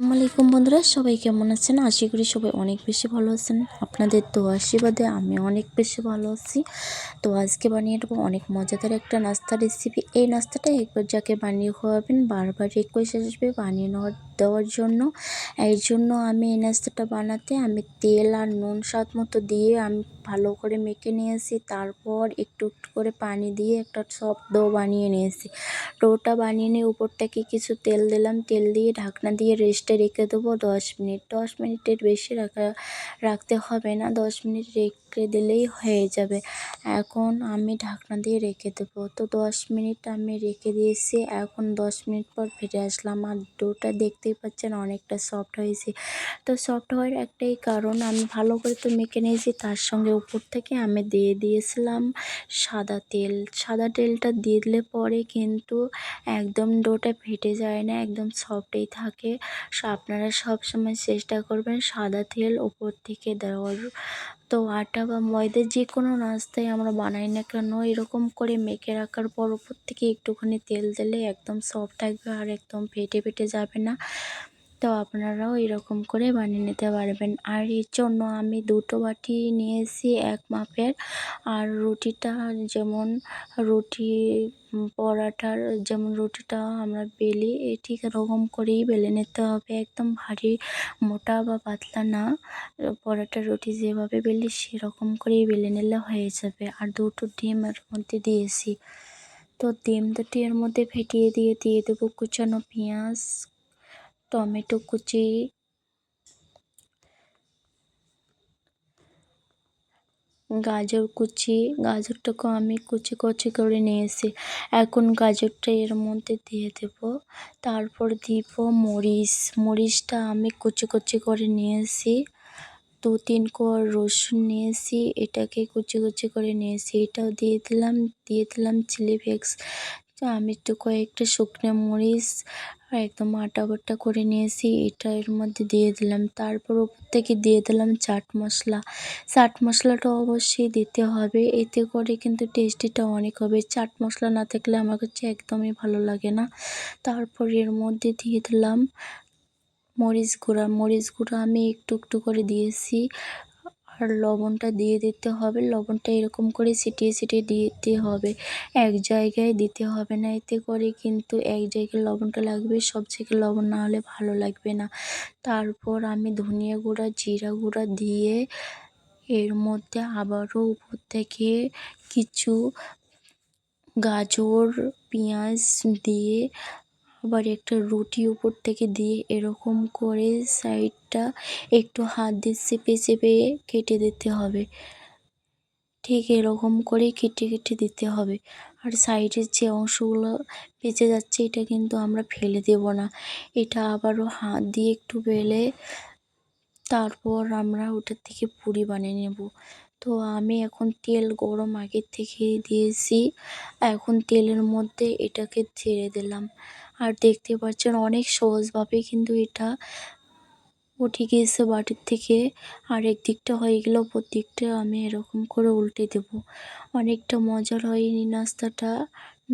আসসালামু আলাইকুম বন্ধুরা, সবাই কেমন আছেন? আশা করি সবাই অনেক বেশি ভালো আছেন। আপনাদের তো আশীর্বাদে আমি অনেক বেশি ভালো আছি। তো আজকে বানিয়ে দেবো অনেক মজাদার একটা নাস্তা রেসিপি এই নাস্তাটা একবার যাকে বানিয়ে খাওয়াবেন বারবার রিকোয়েস্ট আসবে, বানিয়ে নেওয়ার দেওয়ার জন্য। এই জন্য আমি এই নাস্তাটা বানাতে আমি তেল আর নুন স্বাদ মতো দিয়ে আমি ভালো করে মেখে নিয়েছি। তারপর একটু একটু করে পানি দিয়ে একটা সফট ডো বানিয়ে নিয়েছি। ডোটা বানিয়ে নিয়ে উপর থেকে কিছু তেল দিলাম। তেল দিয়ে ঢাকনা দিয়ে রেস্টে রেখে দেবো। দশ মিনিট, দশ মিনিটের বেশি রাখা, রাখতে হবে না। দশ মিনিট রেখে দিলেই হয়ে যাবে। এখন আমি ঢাকনা দিয়ে রেখে দেবো। তো দশ মিনিট আমি রেখে দিয়েছি। এখন দশ মিনিট পর ফিরে আসলাম। আর ডোটা দেখতেই পারছেন অনেকটা সফট হয়েছে। তো সফট হওয়ার একটাই কারণ, আমি ভালো করে তো মেখে নিয়েছি, তার সঙ্গে উপর থেকে আমি দিয়ে দিয়েছিলাম সাদা তেল। সাদা তেলটা দিয়ে দিলে পরে কিন্তু একদম ডোটা ফেটে যায় না, একদম সফটই থাকে। আপনারা সব সময় চেষ্টা করবেন সাদা তেল ওপর থেকে দেওয়ার। তো আটা বা ময়দা যে কোনো নাস্তায় আমরা বানাই না কেন, এরকম করে মেখে রাখার পর ওপর থেকে একটুখানি তেল দিলে একদম সফট থাকবে আর একদম ফেটে ফেটে যাবে না। তো আপনারাও এরকম করে বানিয়ে নিতে পারবেন। আর এর জন্য আমি দুটো বাটি নিয়েছি, এক মাপের। আর রুটিটা যেমন রুটি পরাটার যেমন রুটিটা আমরা বেলি ঠিক এরকম করেই বেলে নিতে হবে। একদম ভারী, মোটা বা পাতলা না। পরাটা, রুটি যেভাবে বেলি সেরকম করেই বেলে নিলে হয়ে যাবে। আর দুটো ডিম এর মধ্যে দিয়েছি। তো ডিম দুটি এর মধ্যে ফেটিয়ে দিয়ে দিয়ে দেবো কুচানো পেঁয়াজ টমেটো কুচি। গাজর কুচি। গাজরটাকে আমি কুচি কুচি করে নিয়েছি। এখন গাজরটা এর মধ্যে দিয়ে দেব। তারপর দিব মরিচ। মরিচটা আমি কুচি কুচি করে নিয়েছি। দু তিন কোয়া রসুন নিয়েছি। এটাকে কুচি কুচি করে নিয়েছি। এটাও দিয়ে দিলাম। দিয়ে দিলাম চিলি ফ্লেক্স। আমি একটু কয়েকটা শুকনো মরিচ একদম আটা বাটা করে নিয়েছি। এটা এর মধ্যে দিয়ে দিলাম। তারপর ওপর থেকে দিয়ে দিলাম চাট মশলা। চাট মশলাটা অবশ্যই দিতে হবে। এতে করে কিন্তু টেস্টিটা অনেক হবে। চাট মশলা না থাকলে আমার কাছে একদমই ভালো লাগে না। তারপর এর মধ্যে দিয়ে দিলাম মরিচ গুঁড়া। মরিচ গুঁড়া আমি একটু একটু করে দিয়েছি। আর লবণটা দিয়ে দিতে হবে। লবণটা এরকম করে ছিটিয়ে ছিটিয়ে দিতে হবে। এক জায়গায় দিতে হবে না। এতে করে কিন্তু এক জায়গায় লবণটা লাগবে, সব জায়গায় লবণ না হলে ভালো লাগবে না। তারপর আমি ধনিয়া গুঁড়া, জিরা গুঁড়া দিয়ে এর মধ্যে আবারও উপর থেকে কিছু গাজর, পেঁয়াজ দিয়ে আবার একটা রুটি উপর থেকে দিয়ে এরকম করে সাইডটা একটু হাত দিয়ে চেপে চেপে কেটে দিতে হবে। ঠিক এরকম করে কেটে কেটে দিতে হবে। আর সাইডের যে অংশগুলো বেঁচে যাচ্ছে, এটা কিন্তু আমরা ফেলে দেব না। এটা আবারও হাত দিয়ে একটু বেলে তারপর আমরা ওটার থেকে পুরি বানিয়ে নেব। তো আমি এখন তেল গরম আগের থেকে দিয়েছি। এখন তেলের মধ্যে এটাকে ছেড়ে দিলাম। আর দেখতে পাচ্ছেন অনেক সহজভাবে কিন্তু এটা উঠে গিয়েছে বাটির থেকে। আর একদিকটা হয়ে গেলে ওপর দিকটা আমি এরকম করে উল্টে দেব। অনেকটা মজার হয় এই নাস্তাটা।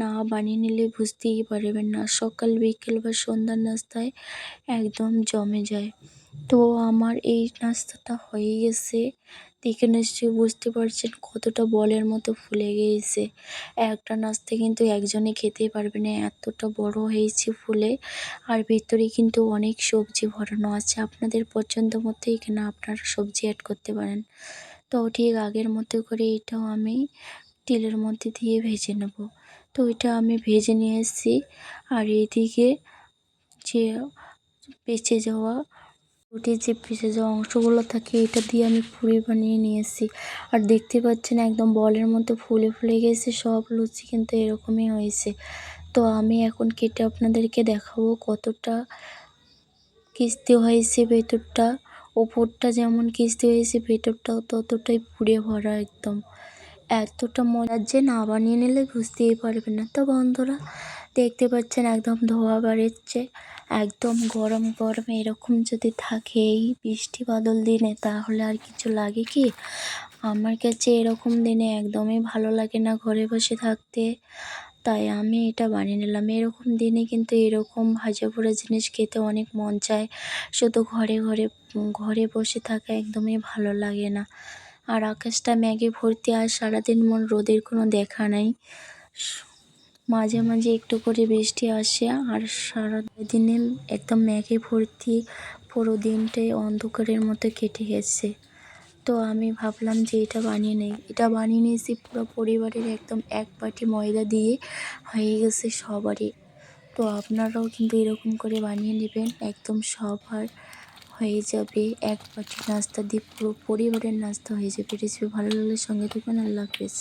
না বানিয়ে নিলে বুঝতেই পারবেন না, সকাল, বিকেল বা সন্ধ্যার নাস্তায় একদম জমে যায়। তো আমার এই নাস্তাটা হয়ে গেছে। দেখে নিশ্চয়ই বুঝতে পারছেন কতটা বলের মতো ফুলে গিয়েছে। একটা নাস্তা কিন্তু একজনে খেতেই পারবে না, এতটা বড় হয়েছে ফুলে। আর ভিতরে কিন্তু অনেক সবজি ভরানো আছে। আপনাদের পছন্দ মতো এখানে আপনারা সবজি অ্যাড করতে পারেন। তো ঠিক আগের মতো করে এটাও আমি তেলের মধ্যে দিয়ে ভেজে নেব। তো এটা আমি ভেজে নিয়ে এসেছি। আর এদিকে যে বেঁচে যাওয়া রুটির যে ভেজে যাওয়া অংশগুলো থাকে, এটা দিয়ে আমি পুরি বানিয়ে নিয়েছি। আর দেখতে পাচ্ছেন একদম বলের মতো ফুলে ফুলে গেছে, সব লুচি কিন্তু এরকমই হয়েছে। তো আমি এখন কেটে আপনাদেরকে দেখাবো কতটা কিস্তি হয়েছে ভেতরটা। ওপরটা যেমন কিস্তি হয়েছে, ভেতরটাও ততটাই পুড়ে ভরা একদম। এতটা মজার যে না বানিয়ে নিলে বুঝতেই পারবে না। তো বন্ধুরা দেখতে পাচ্ছেন একদম ধোয়া বাড়িচ্ছে একদম গরম গরম এরকম যদি থাকে এই বৃষ্টি বাদল দিনে তাহলে আর কিছু লাগে কি? আমার কাছে এরকম দিনে একদমই ভালো লাগে না ঘরে বসে থাকতে। তাই আমি এটা বানিয়ে নিলাম। এরকম দিনে কিন্তু এরকম ভাজা পোড়া জিনিস খেতে অনেক মন চায়। শুধু ঘরে ঘরে ঘরে বসে থাকা একদমই ভালো লাগে না। আর আকাশটা ম্যাগে ভর্তি আর সারাদিন মন রোদের কোনো দেখা নাই। মাঝে মাঝে একটু করে বৃষ্টি আসে আর সারা সারাদিনে একদম ম্যাগে ভর্তি পুরো দিনটাই অন্ধকারের মতো কেটে গেছে। তো আমি ভাবলাম যে এটা বানিয়ে নেই। এটা বানিয়ে নিয়েছি পুরো পরিবারের একদম এক বাটি ময়দা দিয়ে হয়ে গেছে সবারই। তো আপনারাও কিন্তু এরকম করে বানিয়ে নেবেন, একদম সবার হয়ে যাবে। এক বাটি নাস্তা দিয়ে পুরো পরিবারের নাস্তা হয়ে যাবে। রেসিপি ভালো লাগলে সঙ্গে থাকবেন। আল্লাহ হাফেজ।